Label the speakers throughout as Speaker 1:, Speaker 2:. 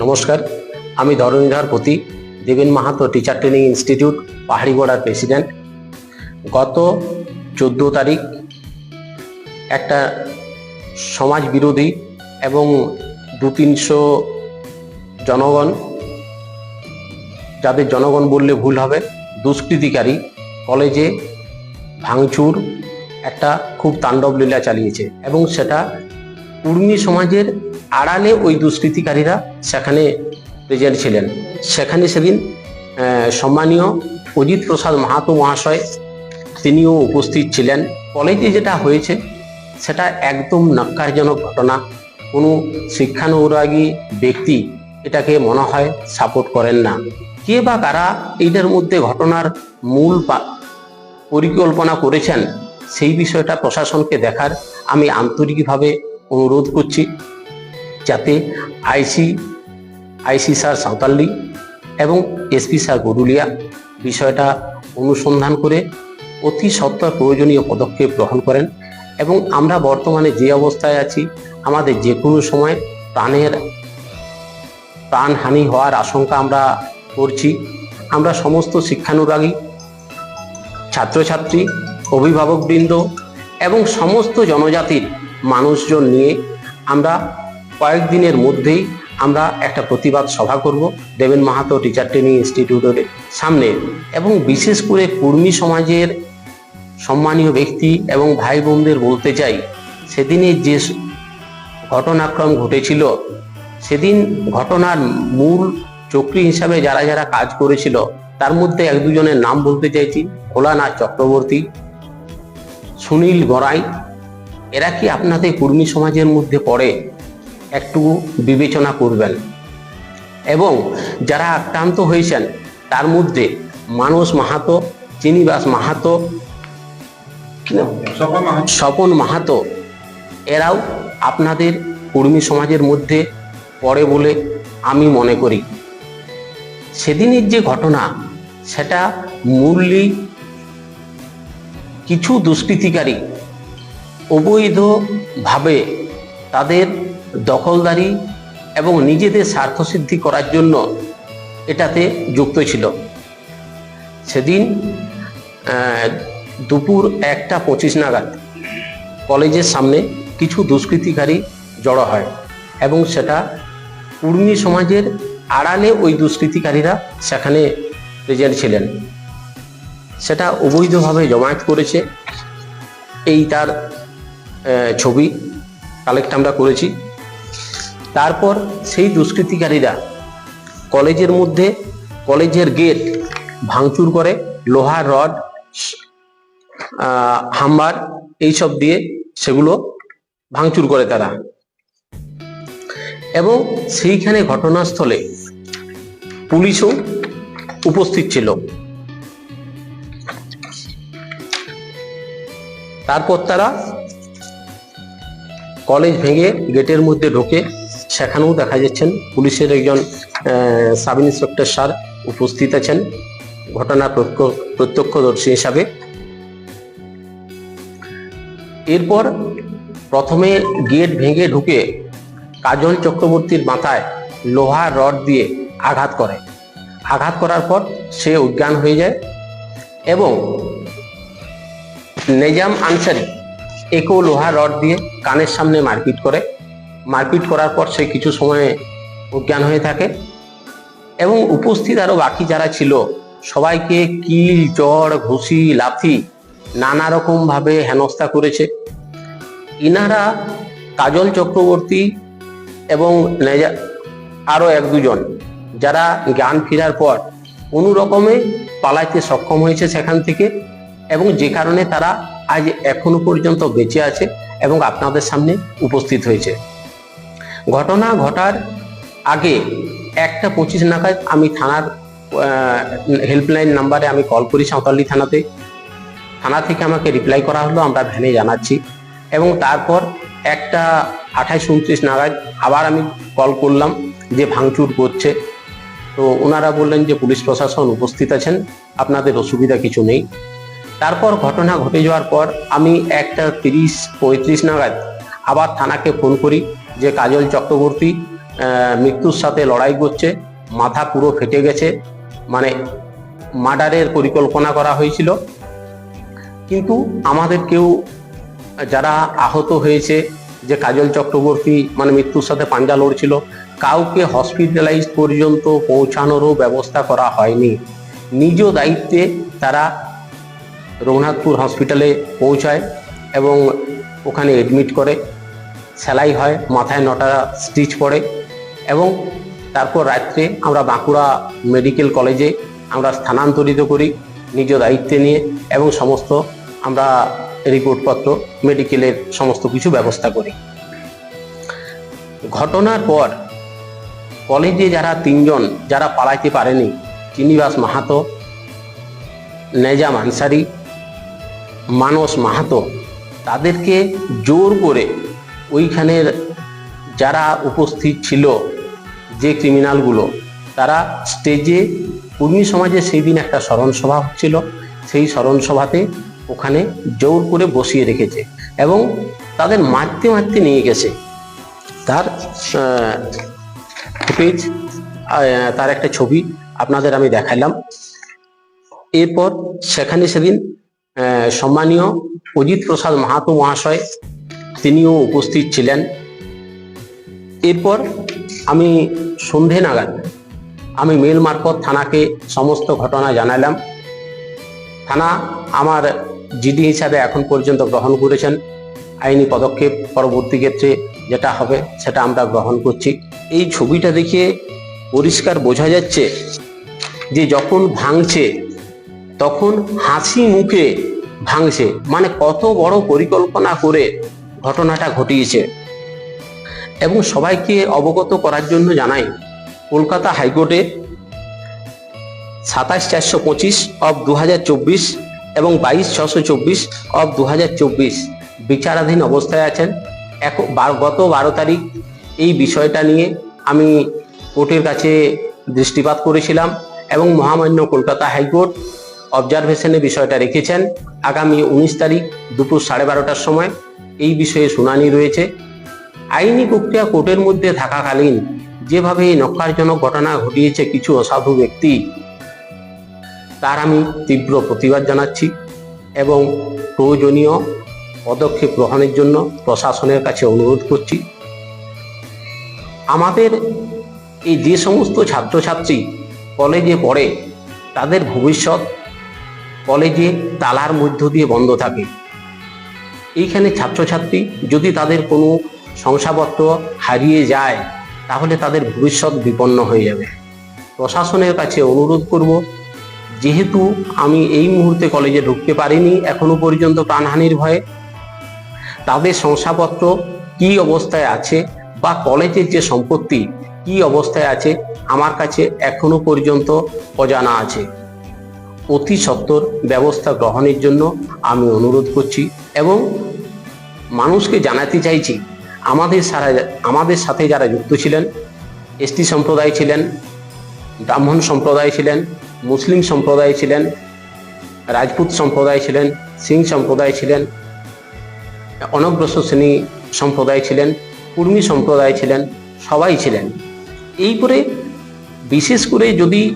Speaker 1: নমস্কার, আমি Dharanidhar Pati Deben Mahato teacher training institute পাহাড়িগড়ার president গত চোদ্দ তারিখ একটা সমাজ বিরোধী এবং দু তিনশো জনগণ, যাদের জনগণ বললে ভুল হবে, দুষ্কৃতিকারী কলেজে ভাঙচুর একটা খুব তাণ্ডব লীলা চালিয়েছে এবং সেটা কুর্মী সমাজের আড়ালে ওই দুষ্কৃতিকারীরা সেখানে প্রেজেন্ট ছিলেন। সেখানে সেদিন সম্মানীয় অজিত প্রসাদ মাহাতো মহাশয় তিনিও উপস্থিত ছিলেন। কলেজে যেটা হয়েছে, সেটা একদম নাক্কারজনক ঘটনা। কোনো শিক্ষানুরাগী ব্যক্তি এটাকে মনে হয় সাপোর্ট করেন না। কে বা কারা এইটার মধ্যে ঘটনার মূল পরিকল্পনা করেছেন, সেই বিষয়টা প্রশাসনকে দেখার আমি আন্তরিকভাবে অনুরোধ করছি। যাতে আইসি আইসি স্যার সাঁওতাল্লি এবং এসপি স্যার গরুলিয়া বিষয়টা অনুসন্ধান করে অতি সত্বর প্রয়োজনীয় পদক্ষেপ গ্রহণ করেন এবং আমরা বর্তমানে যে অবস্থায় আছি, আমাদের যে কোনো সময় প্রাণের প্রাণহানি হওয়ার আশঙ্কা আমরা করছি। আমরা সমস্ত শিক্ষানুরাগী ছাত্রছাত্রী, অভিভাবকবৃন্দ এবং সমস্ত জনজাতির মানুষজন নিয়ে আমরা কয়েকদিনের মধ্যেই আমরা একটা প্রতিবাদ সভা করব। দেবেন মাহাতো টিচার ট্রেনিং ইনস্টিটিউটের সামনে এবং বিশেষ করে কর্মী সমাজের সম্মানীয় ব্যক্তি এবং ভাই বোনদের বলতে চাই, সেদিনের যে ঘটনাক্রম ঘটেছিল, সেদিন ঘটনার মূল চক্রী হিসাবে যারা যারা কাজ করেছিল, তার মধ্যে এক দুজনের নাম বলতে চাইছি, ভোলানাথ চক্রবর্তী, সুনীল গড়াই। এরা কি আপনাদের কর্মী সমাজের মধ্যে পড়ে? একটু বিবেচনা করবেন। এবং যারা আক্রান্ত হয়েছেন তার মধ্যে মানস মাহাতো চিনিবাস মাহাতো স্বপন মাহাতো। এরাও আপনাদের কর্মী সমাজের মধ্যে পড়ে বলে আমি মনে করি। সেদিনের যে ঘটনা সেটা মূল্যই কিছু দুষ্কৃতিকারী অবৈধভাবে তাদের দখলদারি এবং নিজেদের স্বার্থসিদ্ধি করার জন্য এটাতে যুক্ত ছিল। সেদিন দুপুর একটা পঁচিশ নাগাদ কলেজের সামনে কিছু দুষ্কৃতিকারী জড়ো হয় এবং সেটা কুর্মী সমাজের আড়ালে ওই দুষ্কৃতিকারীরা সেখানে প্রেজেন্ট ছিলেন। সেটা অবৈধভাবে জমায়েত করেছে। এই তার ছবি কালেক্ট আমরা করেছি। তারপর সেই দুষ্কৃতিকারীরা কলেজের মধ্যে, কলেজের গেট ভাঙচুর করে, লোহার রড হাম্বার এইসব দিয়ে সেগুলো ভাঙচুর করে তারা। এবং সেইখানে ঘটনাস্থলে পুলিশও উপস্থিত ছিল। তারপর তারা কলেজ ভেঙে গেটের মধ্যে ঢোকে। সেখানেও দেখা যাচ্ছেন। পুলিশের একজন সাব ইন্সপেক্টর স্যার উপস্থিত আছেন, ঘটনা প্রত্যক্ষ- প্রত্যক্ষদর্শী হিসাবে। এরপর প্রথমে গেট ভেঙে ঢুকে কাজল চক্রবর্তীর মাথায় লোহার রড দিয়ে আঘাত করে। আঘাত করার পর সে অজ্ঞান হয়ে যায় এবং নেজাম আনসারি একেও লোহার রড দিয়ে কানের সামনে মারপিট করে। মারপিট করার পর সে কিছু সময়ে অজ্ঞান হয়ে থাকে। এবং উপস্থিত আরও বাকি যারা ছিল, সবাইকে কিল, চড়, ঘুষি, লাথি নানা রকম ভাবে হেনস্থা করেছে। ইনারা কাজল চক্রবর্তী এবং নেজা- আরও এক দুজন যারা জ্ঞান ফেরার পর কোনো রকমে পালাইতে সক্ষম হয়েছে সেখান থেকে এবং যে কারণে তারা আজ এখনও পর্যন্ত বেঁচে আছে এবং আপনাদের সামনে উপস্থিত হয়েছে। ঘটনা ঘটার আগে একটা পঁচিশ নাগাদ আমি থানার হেল্পলাইন নাম্বারে আমি কল করি সাঁওতালি থানাতে। থানা থেকে আমাকে রিপ্লাই করা হলো, আমরা ভ্যানে জানাচ্ছি। এবং তারপর একটা আঠাইশ উনত্রিশ নাগাদ আবার আমি কল করলাম যে ভাঙচুর করছে। তো ওনারা বললেন যে পুলিশ প্রশাসন উপস্থিত আছেন, আপনাদের অসুবিধা কিছু নেই। তারপর ঘটনা ঘটে যাওয়ার পর আমি একটা তিরিশ পঁয়ত্রিশ নাগাদ আবার থানাকে ফোন করি। যে কাজল চক্রবর্তী মৃত্যুর সাথে লড়াই করছে, মাথা পুরো ফেটে গেছে মানে মার্ডারের পরিকল্পনা করা হয়েছিল। কিন্তু আমাদের কেউ যারা আহত হয়েছে, যে কাজল চক্রবর্তী মানে মৃত্যুর সাথে পাঞ্জা লড়ছিল, কাউকে হসপিটালাইজ পর্যন্ত পৌঁছানোরও ব্যবস্থা করা হয়নি। নিজ দায়িত্বে তারা রঘুনাথপুর হসপিটালে পৌঁছায় এবং ওখানে এডমিট করে। সেলাই হয়, মাথায় নটা স্টিচ পড়ে এবং তারপর রাত্রে আমরা বাঁকুড়া মেডিকেল কলেজে আমরা স্থানান্তরিত করি নিজ দায়িত্বে নিয়ে এবং সমস্ত আমরা রিপোর্টপত্র মেডিকেলের সমস্ত কিছু ব্যবস্থা করি। ঘটনার পর কলেজে যারা তিনজন, যারা পালাইতে পারেনি চিনিবাস মাহাতো নেজাম আনসারি মানস মাহাতো, তাদেরকে জোর করে ওইখানের যারা উপস্থিত ছিল যে ক্রিমিনালগুলো, তারা স্টেজে কর্মী সমাজে সেই দিন একটা স্মরণসভা হচ্ছিল। সেই স্মরণ সভাতে ওখানে জোর করে বসিয়ে রেখেছে এবং তাদের মারতে মারতে নিয়ে গেছে। তার ফুটেজ তার একটা ছবি আপনাদের আমি দেখাইলাম এরপর সেখানে সেদিন সম্মানীয় অজিত প্রসাদ মাহাতো মহাশয় তিনিও উপস্থিত ছিলেন। এরপর আমি সন্ধে নাগাদ আমি মেল মারফত থানাকে সমস্ত ঘটনা জানালাম। থানা আমার জিডি হিসাবে এখন পর্যন্ত গ্রহণ করেছেন। আইনি পদক্ষেপ পরবর্তী ক্ষেত্রে যেটা হবে সেটা আমরা গ্রহণ করছি। এই ছবিটা দেখে পরিষ্কার বোঝা যাচ্ছে যে যখন ভাঙছে, তখন হাসি মুখে ভাঙছে। মানে কত বড় পরিকল্পনা করে ঘটনাটা ঘটিয়েছে। এবং সবাইকে অবগত করার জন্য জানাই, কলকাতা হাইকোর্টে সাতাশ চারশো পঁচিশ অব দু হাজার চব্বিশ এবং বাইশ ছশো চব্বিশ দুহাজার চব্বিশ বিচারাধীন অবস্থায় আছেন। এক গত বারো তারিখ এই বিষয়টা নিয়ে আমি কোর্টের কাছে দৃষ্টিপাত করেছিলাম এবং মহামান্য কলকাতা হাইকোর্ট অবজারভেশনে বিষয়টা রেখেছেন। আগামী উনিশ তারিখ দুপুর সাড়ে বারোটার সময় এই বিষয়ে শুনানি রয়েছে। আইনি প্রক্রিয়া কোর্টের মধ্যে থাকাকালীন যেভাবে এই নক্কারজনক ঘটনা ঘটিয়েছে কিছু অসাধু ব্যক্তি, তার আমি তীব্র প্রতিবাদ জানাচ্ছি এবং প্রয়োজনীয় পদক্ষেপ গ্রহণের জন্য প্রশাসনের কাছে অনুরোধ করছি। আমাদের এই যে সমস্ত ছাত্রছাত্রী কলেজে পড়ে, তাদের ভবিষ্যৎ কলেজে তালার মধ্য দিয়ে বন্ধ থাকে। এইখানে ছাত্রছাত্রী যদি তাদের কোনো শংসাপত্র হারিয়ে যায়, তাহলে তাদের ভবিষ্যৎ বিপন্ন হয়ে যাবে। প্রশাসনের কাছে অনুরোধ করব, যেহেতু আমি এই মুহূর্তে কলেজে ঢুকতে পারিনি, এখনও পর্যন্ত প্রাণহানির ভয়ে, তাদের শংসাপত্র কি অবস্থায় আছে বা কলেজের যে সম্পত্তি কি অবস্থায় আছে, আমার কাছে এখনও পর্যন্ত অজানা আছে। অতি সত্বর ব্যবস্থা গ্রহণের জন্য আমি অনুরোধ করছি এবং মানুষকে জানাতে চাইছি, আমাদের সারা, আমাদের সাথে যারা যুক্ত ছিলেন এসটি সম্প্রদায় ছিলেন, ব্রাহ্মণ সম্প্রদায় ছিলেন, মুসলিম সম্প্রদায় ছিলেন, রাজপুত সম্প্রদায় ছিলেন, সিং সম্প্রদায় ছিলেন অনগ্রসর শ্রেণি সম্প্রদায় ছিলেন, কুর্মী সম্প্রদায় ছিলেন, সবাই ছিলেন। এই করে বিশেষ করে যদি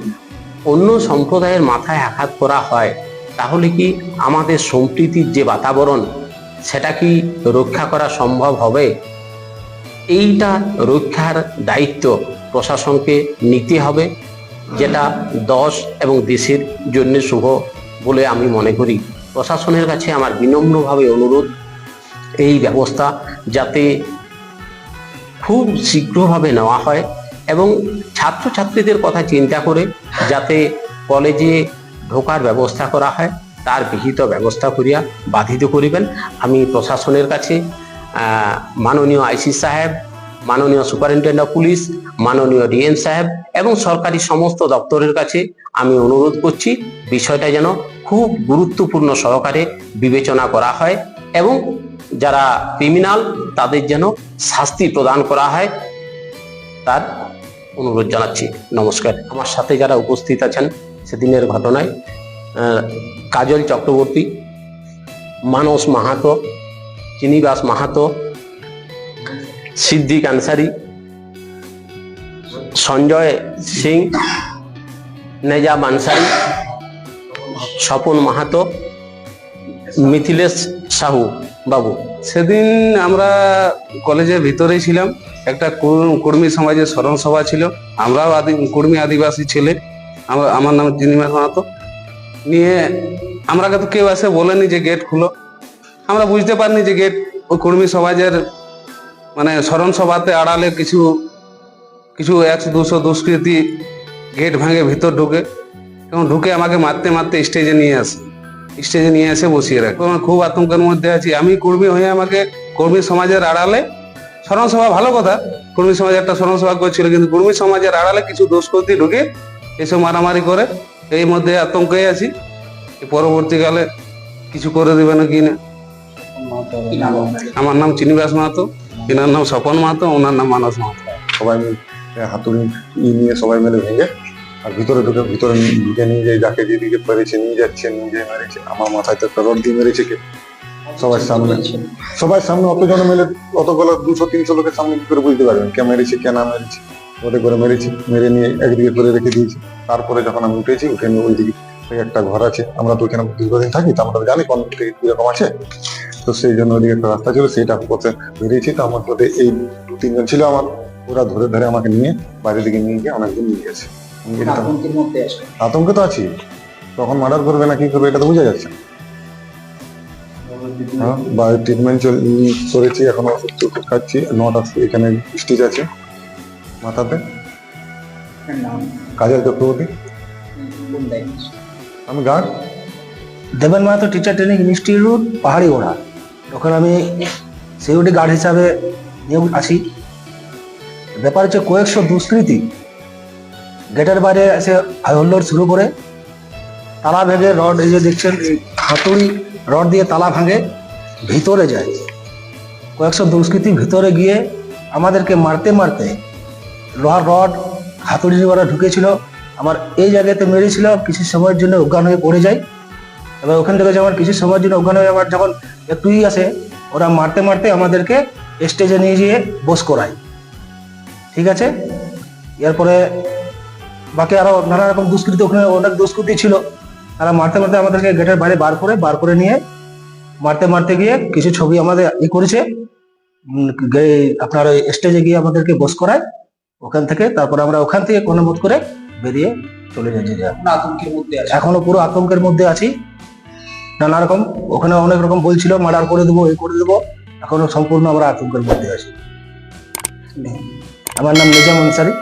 Speaker 1: অন্য সম্প্রদায়ের মাথায় আঘাত করা হয়, তাহলে কি আমাদের সম্প্রীতির যে বাতাবরণ, সেটা কি রক্ষা করা সম্ভব হবে? এইটা রক্ষার দায়িত্ব প্রশাসনকে নিতে হবে, যেটা দশ এবং দেশের জন্য শুভ বলে আমি মনে করি। প্রশাসনের কাছে আমার বিনম্রভাবে অনুরোধ, এই ব্যবস্থা যাতে খুব শীঘ্রভাবে নেওয়া হয়। এবং ছাত্রছাত্রীদের কথা চিন্তা করে যাতে কলেজে ঢোকার ব্যবস্থা করা হয়, তার বিহিত ব্যবস্থা করিয়া বাধিত করিবেন। আমি প্রশাসনের কাছে মাননীয় আইসি সাহেব, মাননীয় সুপারিনটেন্ডেন্ট অফ পুলিশ, মাননীয় ডিএম সাহেব এবং সরকারি সমস্ত দপ্তরের কাছে আমি অনুরোধ করছি, বিষয়টা যেন খুব গুরুত্বপূর্ণ সহকারে বিবেচনা করা হয় এবং যারা ক্রিমিনাল তাদের যেন শাস্তি প্রদান করা হয়, তার অনুরোধ জানাচ্ছি। নমস্কার। আমার সাথে যারা উপস্থিত আছেন, সেদিনের ঘটনায় কাজল চক্রবর্তী, মানস মাহাতো চিনিবাস মাহাতো, সিদ্দিক আনসারি, সঞ্জয় সিং, নেজা বানসারি, স্বপন মাহাতো, মিথিলেশ সাহু বাবু।
Speaker 2: সেদিন আমরা কলেজের ভিতরেই ছিলাম। একটা কর- কর্মী সমাজের স্মরণ সভা ছিল। আমরাও আদি, কর্মী আদিবাসী ছেলে। আমরা, আমার নাম জিনিমা মাহাতো। নিয়ে আমরা তো কেউ আসে বলেনি যে গেট খুলো। আমরা বুঝতে পারিনি যে গেট ওই কর্মী সমাজের মানে স্মরণ সভাতে আড়ালে কিছু কিছু একশো দুশো দুষ্কৃতী গেট ভাঙে ভিতর ঢুকে এবং ঢুকে আমাকে মারতে মারতে স্টেজে নিয়ে আসে। স্টেজে নিয়ে এসে বসিয়ে রাখে আমার খুব আতঙ্কের মধ্যে আছি। আমি কর্মী হয়ে আমাকে কর্মী সমাজের আড়ালে স্মরণ সভা ভালো কথা, কর্মী সমাজ একটা স্মরণসভা করছিল, কিন্তু কর্মী সমাজের আড়ালে কিছু দোষ দুষ্কৃতী ঢুকে এসব মারামারি করে, এই মধ্যে আতঙ্কে আছি। পরবর্তীকালে কিছু করে দেবে না কি না? আমার নাম চিনিবাস মাহাতো, এনার নাম স্বপন মাহাতো, ওনার নাম মানস মাহাতো।
Speaker 3: সবাই মিলে হাতুড়ি নিয়ে সবাই মিলে ভেঙে আর ভিতরে ঢুকে ভিতরে ঢুকে নিয়ে যায় যাকে যেদিকে পেরেছে নিয়ে যাচ্ছে নিজে মেরেছে আমার মাথায় তো একটা রড দিয়ে মেরেছে কে? সবার সামনে। সবার সামনে অত অতজন মিলে অতগুলো দুশো তিনশো লোকের সামনে কি করে বুঝতে পারবেন কে মেরেছে কে না মেরেছে? ওটা করে মেরেছি মেরে নিয়ে একদিকে করে রেখে দিয়েছি। তারপরে যখন আমি উঠেছি উঠে নিয়ে ওইদিকে থেকে একটা ঘর আছে। আমরা তো ওখানে দীর্ঘদিন থাকি তো আমরা তো জানি কোন দিকে কীরকম আছে। তো সেই জন্য ওইদিকে একটা রাস্তা ছিল সেটা পথে বেরিয়েছি। তো আমার পথে এই দু তিনজন ছিল আমার। ওরা ধরে ধরে আমাকে নিয়ে বাইরের দিকে নিয়ে গিয়ে অনেকদিন নিয়ে গেছে। আতঙ্কে তো আছি। তখন মার্ডার করবে না কি করবে এটা তো বোঝা যাচ্ছে। হ্যাঁ বা ট্রিটমেন্ট করেছি এখন ওষুধ খাচ্ছি নটা এখানে স্টিচ আছে মাথাতে। কাজের চক্রবর্তী আমি গার্ড
Speaker 4: দেবেন মাহাতো টিচার ট্রেনিং ইনস্টিটিউট পাহাড়ি ওড়া ওখানে আমি সিকিউরিটি গার্ড হিসাবে নিয়োগ আছি। ব্যাপার হচ্ছে কয়েকশো দুষ্কৃতী গেটের বাইরে এসে হাইহল্লোর শুরু করে তালা ভেঙে রড, এই যে দেখছেন হাতুড়ি রড দিয়ে তালা ভাঙে, ভিতরে যায়। কয়েকশো দুষ্কৃতী ভিতরে গিয়ে আমাদেরকে মারতে মারতে লোহার রড হাতুড়ি ওরা ঢুকেছিল। আমার এই জায়গাতে মেরেছিল, কিছু সময়ের জন্য অজ্ঞান হয়ে পড়ে যায়। এবার ওখান থেকে যখন কিছু সময়ের জন্য ওখানে আবার যখন একটুই আসে, ওরা মারতে মারতে আমাদেরকে স্টেজে নিয়ে গিয়ে বস করায়। ঠিক আছে? এরপরে বাকি আরও নানা রকম দুষ্কৃতি ওখানে অনেক দুষ্কৃতি ছিল। তারা মারতে মারতে আমাদেরকে গেটের বাইরে বার করে বার করে নিয়ে মারতে মারতে গিয়ে কিছু ছবি আমাদের ই করেছে। আপনার ওই স্টেজে গিয়ে আমাদেরকে বস করায়। ওখান থেকে তারপরে আমরা ওখান থেকে কোনো বোধ করে বেরিয়ে চলে যাচ্ছি এখনও পুরো আতঙ্কের মধ্যে আছি। নানা রকম ওখানে অনেক রকম বলছিল মার্ডার করে দেবো এই করে দেবো। এখনও সম্পূর্ণ আমরা আতঙ্কের মধ্যে আছি। আমার নাম নিজাম আনসারি।